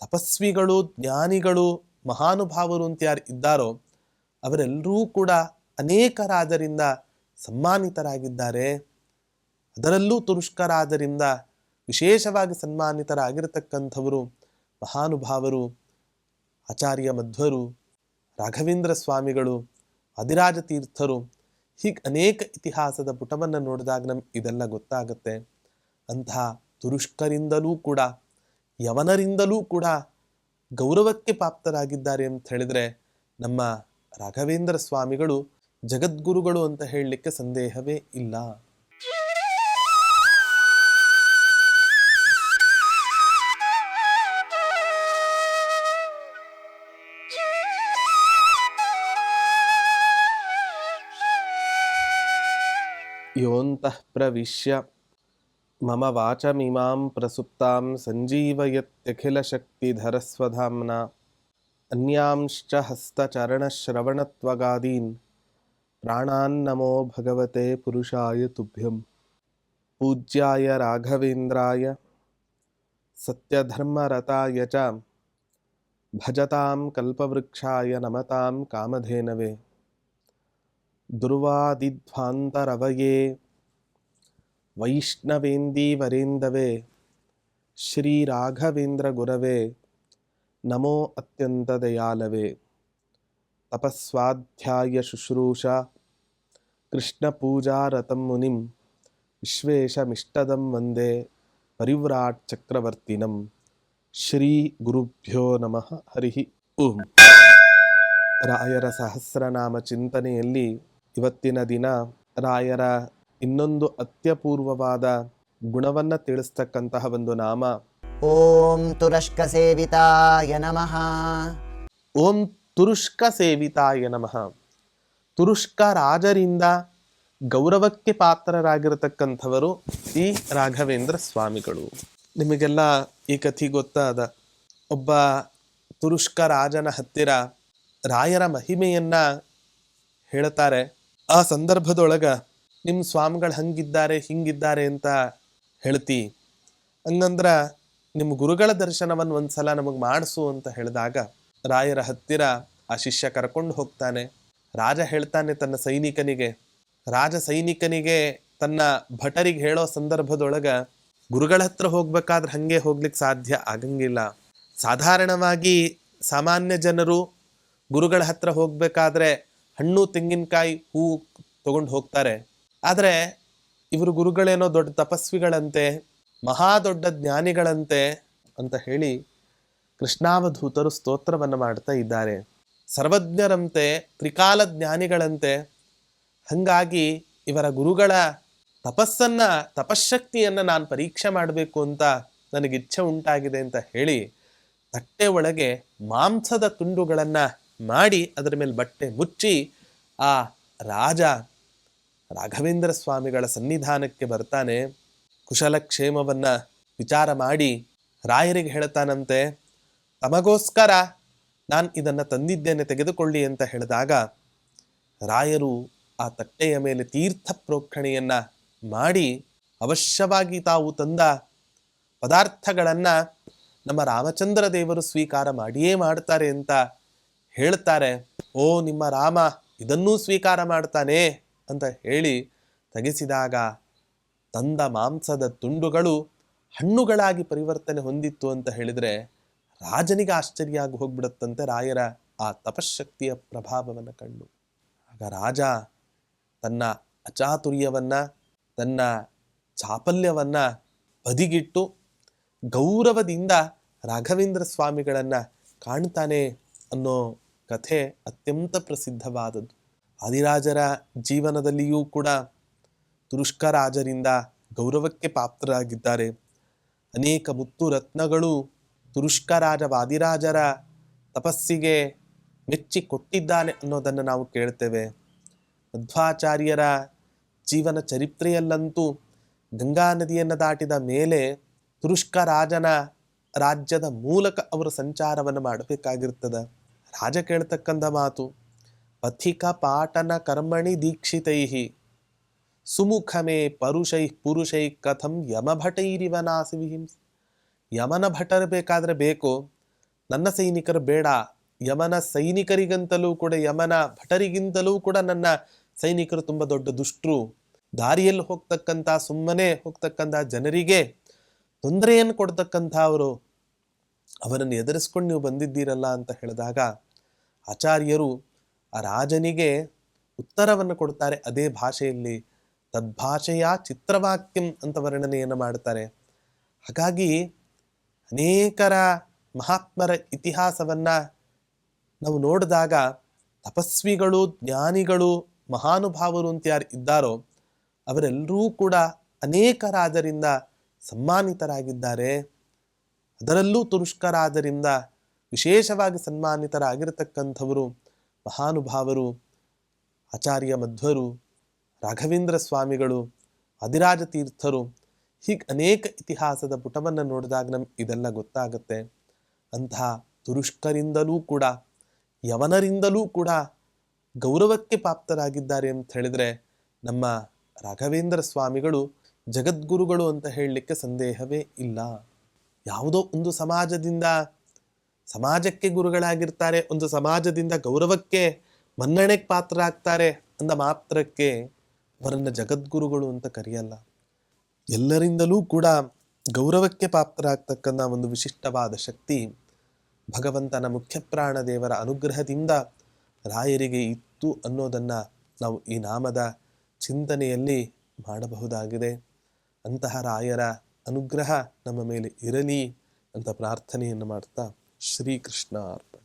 ತಪಸ್ವಿಗಳು, ಜ್ಞಾನಿಗಳು, ಮಹಾನುಭಾವರು ಅಂತ ಯಾರು ಇದ್ದಾರೋ, ಅವರೆಲ್ಲರೂ ಕೂಡ ಅನೇಕ ರಾಜರಿಂದ ಸನ್ಮಾನಿತರಾಗಿದ್ದಾರೆ. ಅದರಲ್ಲೂ ತುರುಷ್ಕರಾದರಿಂದ ವಿಶೇಷವಾಗಿ ಸನ್ಮಾನಿತರಾಗಿರತಕ್ಕಂಥವರು ಮಹಾನುಭಾವರು, ಆಚಾರ್ಯ ಮಧ್ವರು, ರಾಘವೇಂದ್ರ ಸ್ವಾಮಿಗಳು ಅಧಿರಾಜ ತೀರ್ಥರು, ಹೀಗೆ ಅನೇಕ ಇತಿಹಾಸದ ಪುಟವನ್ನು ನೋಡಿದಾಗ ನಮ್ಗೆ ಇದೆಲ್ಲ ಗೊತ್ತಾಗುತ್ತೆ. ಅಂತಹ ತುರುಷ್ಕರಿಂದಲೂ ಕೂಡ ಯವನರಿಂದಲೂ ಕೂಡ ಗೌರವಕ್ಕೆ ಪ್ರಾಪ್ತರಾಗಿದ್ದಾರೆ ಅಂತ ಹೇಳಿದ್ರೆ ನಮ್ಮ ರಾಘವೇಂದ್ರ ಸ್ವಾಮಿಗಳು, ಜಗದ್ಗುರುಗಳು ಅಂತ ಹೇಳಲಿಕ್ಕೆ ಸಂದೇಹವೇ ಇಲ್ಲ. ಯೋಂತಃ ಪ್ರವಿಶ್ಯ मम वाचमिमां प्रसुप्तां सञ्जीवयत्यखिलशक्तिधरस्वधाम्ना। अन्यांश्च हस्तचरणश्रवणत्वगादीन्। प्राणान्नमो भगवते पुरुषाय तुभ्यं पूज्याय राघवेन्द्राय। सत्यधर्मरताय च। भजतां कल्पवृक्षाय नमतां कामधेनवे। दुर्वादिध्वान्तरवये। ಕಾಮಧೇನವೇ ದುರ್ವಾದಿಧ್ವಾಂತರವಯೇ ವೈಷ್ಣವೇಂದೀವರೇಂದವೇ ಶ್ರೀರಾಘವೇಂದ್ರ ಗುರವೇ, ನಮೋ ಅತ್ಯಂತ ದಯಾಲವೇ. ತಪಸ್ವಾಧ್ಯಾಯ ಶುಶ್ರೂಷ ಕೃಷ್ಣಪೂಜಾರತಂ ಮುನಿಂ, ವಿಶ್ವೇಶಮಿಷ್ಟದಂ ವಂದೇ ಪರಿವ್ರಾಟ್ ಚಕ್ರವರ್ತಿನಂ, ಶ್ರೀ ಗುರುಭ್ಯೋ ನಮಃ ಹರಿ. ಓಂ. ರಾಯರ ಸಹಸ್ರನಾಮ ಚಿಂತನೆಯಲ್ಲಿ ಇವತ್ತಿನ ದಿನ ರಾಯರ ಇನ್ನೊಂದು ಅತ್ಯಪೂರ್ವವಾದ ಗುಣವನ್ನ ತಿಳಿಸ್ತಕ್ಕಂತಹ ಒಂದು ನಾಮ. ಓಂ ತುರಷ್ಕ ಸೇವಿತಾಯ ನಮಃ. ಓಂ ತುರುಷ್ಕ ಸೇವಿತಾಯ ನಮಃ. ತುರುಷ್ಕ ರಾಜರಿಂದ ಗೌರವಕ್ಕೆ ಪಾತ್ರರಾಗಿರತಕ್ಕಂಥವರು ಈ ರಾಘವೇಂದ್ರ ಸ್ವಾಮಿಗಳು. ನಿಮಗೆಲ್ಲ ಈ ಕಥಿ ಗೊತ್ತಾದ ಒಬ್ಬ ತುರುಷ್ಕ ರಾಜನ ಹತ್ತಿರ ರಾಯರ ಮಹಿಮೆಯನ್ನು ಹೇಳ್ತಾರೆ ಆ ಸಂದರ್ಭದೊಳಗೆ ನಿಮ್ಮ ಸ್ವಾಮಿಗಳು ಹಂಗಿದ್ದಾರೆ, ಹಿಂಗಿದ್ದಾರೆ ಅಂತ ಹೇಳ್ತಿ. ಹಂಗಂದ್ರ ನಿಮ್ಮ ಗುರುಗಳ ದರ್ಶನವನ್ನು ಒಂದ್ಸಲ ನಮಗೆ ಮಾಡಿಸು ಅಂತ ಹೇಳಿದಾಗ ರಾಯರ ಹತ್ತಿರ ಆ ಶಿಷ್ಯ ಕರ್ಕೊಂಡು ಹೋಗ್ತಾನೆ. ರಾಜ ಹೇಳ್ತಾನೆ ತನ್ನ ಸೈನಿಕನಿಗೆ, ರಾಜ ಸೈನಿಕನಿಗೆ ತನ್ನ ಭಟರಿಗೆ ಹೇಳೋ ಸಂದರ್ಭದೊಳಗ ಗುರುಗಳ ಹತ್ರ ಹೋಗ್ಬೇಕಾದ್ರೆ ಹಾಗೆ ಹೋಗ್ಲಿಕ್ಕೆ ಸಾಧ್ಯ ಆಗಂಗಿಲ್ಲ. ಸಾಧಾರಣವಾಗಿ ಸಾಮಾನ್ಯ ಜನರು ಗುರುಗಳ ಹತ್ರ ಹೋಗ್ಬೇಕಾದ್ರೆ ಹಣ್ಣು, ತೆಂಗಿನಕಾಯಿ, ಹೂ ತಗೊಂಡು ಹೋಗ್ತಾರೆ. ಆದರೆ ಇವರು ಗುರುಗಳೇನೋ ದೊಡ್ಡ ತಪಸ್ವಿಗಳಂತೆ, ಮಹಾ ದೊಡ್ಡ ಜ್ಞಾನಿಗಳಂತೆ ಅಂತ ಹೇಳಿ ಕೃಷ್ಣಾವಧೂತರು ಸ್ತೋತ್ರವನ್ನು ಮಾಡ್ತಾ ಇದ್ದಾರೆ. ಸರ್ವಜ್ಞರಂತೆ, ತ್ರಿಕಾಲ ಜ್ಞಾನಿಗಳಂತೆ, ಹಾಗಾಗಿ ಇವರ ಗುರುಗಳ ತಪಸ್ಸನ್ನು ತಪಶಕ್ತಿಯನ್ನು ನಾನು ಪರೀಕ್ಷೆ ಮಾಡಬೇಕು ಅಂತ ನನಗೆ ಇಚ್ಛೆ ಉಂಟಾಗಿದೆ ಅಂತ ಹೇಳಿ ತಟ್ಟೆ ಒಳಗೆ ಮಾಂಸದ ತುಂಡುಗಳನ್ನು ಮಾಡಿ ಅದರ ಮೇಲೆ ಬಟ್ಟೆ ಮುಚ್ಚಿ ಆ ರಾಜ ರಾಘವೇಂದ್ರ ಸ್ವಾಮಿಗಳ ಸನ್ನಿಧಾನಕ್ಕೆ ಬರ್ತಾನೆ ಕುಶಲಕ್ಷೇಮವನ್ನು ವಿಚಾರ ಮಾಡಿ ರಾಯರಿಗೆ ಹೇಳ್ತಾನಂತೆ, ತಮಗೋಸ್ಕರ ನಾನು ಇದನ್ನು ತಂದಿದ್ದೇನೆ, ತೆಗೆದುಕೊಳ್ಳಿ ಅಂತ ಹೇಳಿದಾಗ ರಾಯರು ಆ ತಟ್ಟೆಯ ಮೇಲೆ ತೀರ್ಥ ಪ್ರೋಕ್ಷಣೆಯನ್ನು ಮಾಡಿ ಅವಶ್ಯವಾಗಿ ತಾವು ತಂದ ಪದಾರ್ಥಗಳನ್ನು ನಮ್ಮ ರಾಮಚಂದ್ರ ದೇವರು ಸ್ವೀಕಾರ ಮಾಡಿಯೇ ಮಾಡ್ತಾರೆ ಅಂತ ಹೇಳ್ತಾರೆ. ಓ ನಿಮ್ಮ ರಾಮ, ಇದನ್ನೂ ಸ್ವೀಕಾರ ಮಾಡ್ತಾನೆ. ಅಂತ ಹೇಳಿ ತೆಗೆಸಿದಾಗ ತಂದ ಮಾಂಸದ ತುಂಡುಗಳು ಹಣ್ಣುಗಳಾಗಿ ಪರಿವರ್ತನೆ ಹೊಂದಿತ್ತು ಅಂತ ಹೇಳಿದರೆ ರಾಜನಿಗೆ ಆಶ್ಚರ್ಯ ಆಗಿ ಹೋಗ್ಬಿಡುತ್ತಂತೆ ರಾಯರ ಆ ತಪಶಕ್ತಿಯ ಪ್ರಭಾವವನ್ನು ಕಂಡು. ಆಗ ರಾಜ ತನ್ನ ಅಚಾತುರ್ಯವನ್ನು, ತನ್ನ ಚಾಪಲ್ಯವನ್ನು ಬದಿಗಿಟ್ಟು ಗೌರವದಿಂದ ರಾಘವೇಂದ್ರ ಸ್ವಾಮಿಗಳನ್ನು ಕಾಣ್ತಾನೆ ಅನ್ನೋ ಕಥೆ ಅತ್ಯಂತ ಪ್ರಸಿದ್ಧವಾದದ್ದು. ಆದಿರಾಜರ ಜೀವನದಲ್ಲಿಯೂ ಕೂಡ ತುರುಷ್ಕ ರಾಜರಿಂದ ಗೌರವಕ್ಕೆ ಪಾತ್ರರಾಗಿದ್ದಾರೆ. ಅನೇಕ ಮುತ್ತು ರತ್ನಗಳು ತುರುಷ್ಕ ರಾಜ ವಾದಿರಾಜರ ತಪಸ್ಸಿಗೆ ಮೆಚ್ಚಿ ಕೊಟ್ಟಿದ್ದಾನೆ ಅನ್ನೋದನ್ನು ನಾವು ಕೇಳ್ತೇವೆ. ಮಧ್ವಾಚಾರ್ಯರ ಜೀವನ ಚರಿತ್ರೆಯಲ್ಲಂತೂ ಗಂಗಾ ನದಿಯನ್ನು ದಾಟಿದ ಮೇಲೆ ತುರುಷ್ಕ ರಾಜನ ರಾಜ್ಯದ ಮೂಲಕ ಅವರು ಸಂಚಾರವನ್ನು ಮಾಡಬೇಕಾಗಿರ್ತದೆ. ರಾಜ ಕೇಳ್ತಕ್ಕಂಥ ಮಾತು ಪಥಿಕ ಪಾಟನ ಕರ್ಮಣಿ ದೀಕ್ಷಿತೈಹಿ ಸುಮುಖಮೇ ಪರುಷೈ ಪುರುಷೈ ಕಥಂ ಯಮಭಟೈರಿವ ನಾಸಿ ವಿಹಿಂಸ ಯಮನ ಭಟರು ಬೇಕಾದರೆ ಬೇಕು, ನನ್ನ ಸೈನಿಕರು ಬೇಡ, ಯಮನ ಸೈನಿಕರಿಗಂತಲೂ ಕೂಡ, ಯಮನ ಭಟರಿಗಿಂತಲೂ ಕೂಡ ನನ್ನ ಸೈನಿಕರು ತುಂಬ ದೊಡ್ಡ ದುಷ್ಟರು. ದಾರಿಯಲ್ಲಿ ಹೋಗ್ತಕ್ಕಂಥ, ಸುಮ್ಮನೆ ಹೋಗ್ತಕ್ಕಂಥ ಜನರಿಗೆ ತೊಂದರೆಯನ್ನು ಕೊಡ್ತಕ್ಕಂಥ ಅವರು, ಅವರನ್ನು ಎದುರಿಸ್ಕೊಂಡು ನೀವು ಬಂದಿದ್ದೀರಲ್ಲ ಅಂತ ಹೇಳಿದಾಗ, ಆಚಾರ್ಯರು ಆ ರಾಜನಿಗೆ ಉತ್ತರವನ್ನು ಕೊಡ್ತಾರೆ ಅದೇ ಭಾಷೆಯಲ್ಲಿ ತದ್ಭಾಷೆಯ ಚಿತ್ರವಾಕ್ಯಂ ಅಂತ ವರ್ಣನೆಯನ್ನು ಮಾಡ್ತಾರೆ ಹಾಗಾಗಿ ಅನೇಕರ ಮಹಾತ್ಮರ ಇತಿಹಾಸವನ್ನು ನಾವು ನೋಡಿದಾಗ ತಪಸ್ವಿಗಳು, ಜ್ಞಾನಿಗಳು, ಮಹಾನುಭಾವರು ಅಂತ ಯಾರು ಇದ್ದಾರೋ ಅವರೆಲ್ಲರೂ ಕೂಡ ಅನೇಕ ರಾಜರಿಂದ ಸನ್ಮಾನಿತರಾಗಿದ್ದಾರೆ. ಅದರಲ್ಲೂ ತುರುಷ್ಕರಾದರಿಂದ ವಿಶೇಷವಾಗಿ ಸನ್ಮಾನಿತರಾಗಿರತಕ್ಕಂಥವರು ಮಹಾನುಭಾವರು, ಆಚಾರ್ಯ ಮಧ್ವರು, ರಾಘವೇಂದ್ರ ಸ್ವಾಮಿಗಳು, ಅಧಿರಾಜ ತೀರ್ಥರು, ಹೀಗೆ ಅನೇಕ ಇತಿಹಾಸದ ಪುಟವನ್ನು ನೋಡಿದಾಗ ನಮ್ಗೆ ಇದೆಲ್ಲ ಗೊತ್ತಾಗುತ್ತೆ. ಅಂತಹ ತುರುಷ್ಕರಿಂದಲೂ ಕೂಡ, ಯವನರಿಂದಲೂ ಕೂಡ ಗೌರವಕ್ಕೆ ಪಾಪ್ತರಾಗಿದ್ದಾರೆ ಅಂತ ಹೇಳಿದ್ರೆ ನಮ್ಮ ರಾಘವೇಂದ್ರ ಸ್ವಾಮಿಗಳು, ಜಗದ್ಗುರುಗಳು ಅಂತ ಹೇಳಲಿಕ್ಕೆ ಸಂದೇಹವೇ ಇಲ್ಲ. ಯಾವುದೋ ಒಂದು ಸಮಾಜದಿಂದ ಸಮಾಜಕ್ಕೆ ಗುರುಗಳಾಗಿರ್ತಾರೆ, ಒಂದು ಸಮಾಜದಿಂದ ಗೌರವಕ್ಕೆ ಮನ್ನಣೆಗೆ ಪಾತ್ರ ಆಗ್ತಾರೆ ಅಂದ ಮಾತ್ರಕ್ಕೆ ಅವರನ್ನು ಜಗದ್ಗುರುಗಳು ಅಂತ ಕರೆಯಲ್ಲ. ಎಲ್ಲರಿಂದಲೂ ಕೂಡ ಗೌರವಕ್ಕೆ ಪಾತ್ರರಾಗ್ತಕ್ಕಂಥ ಒಂದು ವಿಶಿಷ್ಟವಾದ ಶಕ್ತಿ ಭಗವಂತನ ಮುಖ್ಯ ಪ್ರಾಣ ದೇವರ ಅನುಗ್ರಹದಿಂದ ರಾಯರಿಗೆ ಇತ್ತು ಅನ್ನೋದನ್ನು ನಾವು ಈ ನಾಮದ ಚಿಂತನೆಯಲ್ಲಿ ಮಾಡಬಹುದಾಗಿದೆ. ಅಂತಹ ರಾಯರ ಅನುಗ್ರಹ ನಮ್ಮ ಮೇಲೆ ಇರಲಿ ಅಂತ ಪ್ರಾರ್ಥನೆಯನ್ನು ಮಾಡ್ತಾ श्री कृष्णार्पण